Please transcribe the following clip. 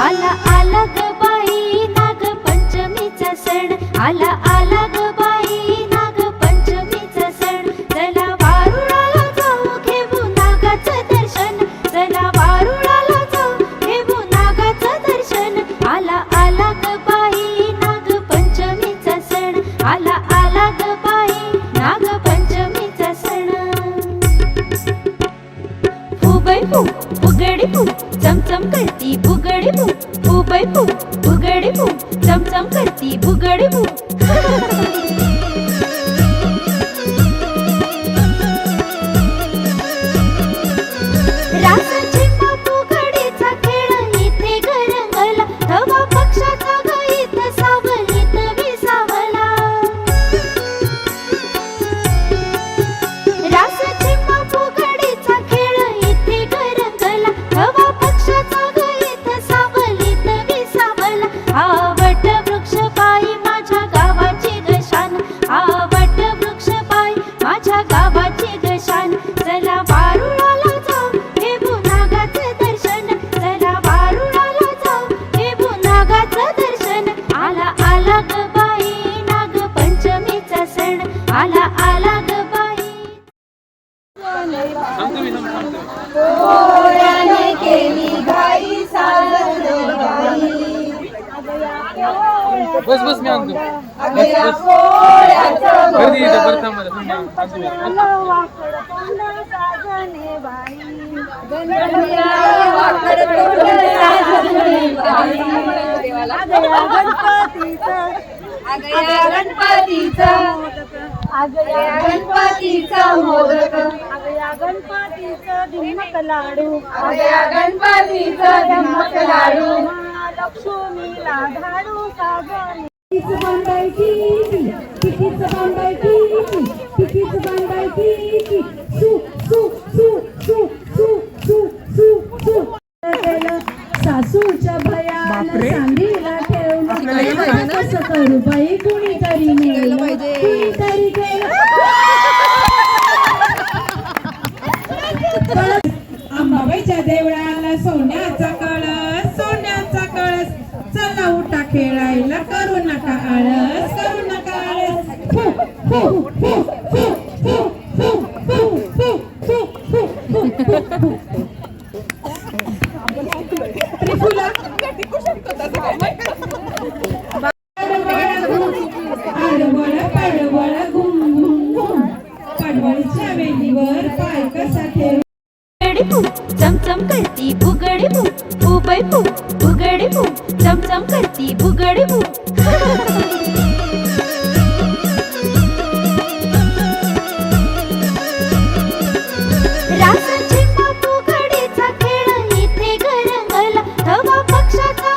आला आला ग बाई सण. आला आला ग सण. चला वारुळाला जाऊ घेऊ नागाचं दर्शन. चला वारुळाला जाऊ घेऊ नागाचं दर्शन. आला आला ग बाई सण. आला आला ग बाई नाग पंचमीचा सण फू. चमचम करती बुगड़ी बू ऊपर बू बुगड़ी बू चमचम करती बुगड़ी बू सण आला आला ग बाई. केली घाई साजन बस बस मी आणतो. गर्दी येते आगया गणपतीचा. आगया गणपतीचा मोदक. लाडू. आगया गणपतीचा धम्मक लाडू. लक्ष्मीला धाडू सागरी. बांधायची बांधायची बांधायची. कसं करू बाई कुणीतरी नेलं कुणीतरी केलं अंबाबाईच्या देवळाला सोन्याचा कळस सोन्याचा कळस चला उठा खेळायला करू नका आळस करू नका आळस फु, फु, फु, फु, फु, फु, फु, फु, फु, फु, फु, फु, फु. त्रिफुला बैपू भुगडे भू चमचम करती भुगडे भू रासाचे बापू घडीचा खेळ इथे गरंगला हवा पक्षाचा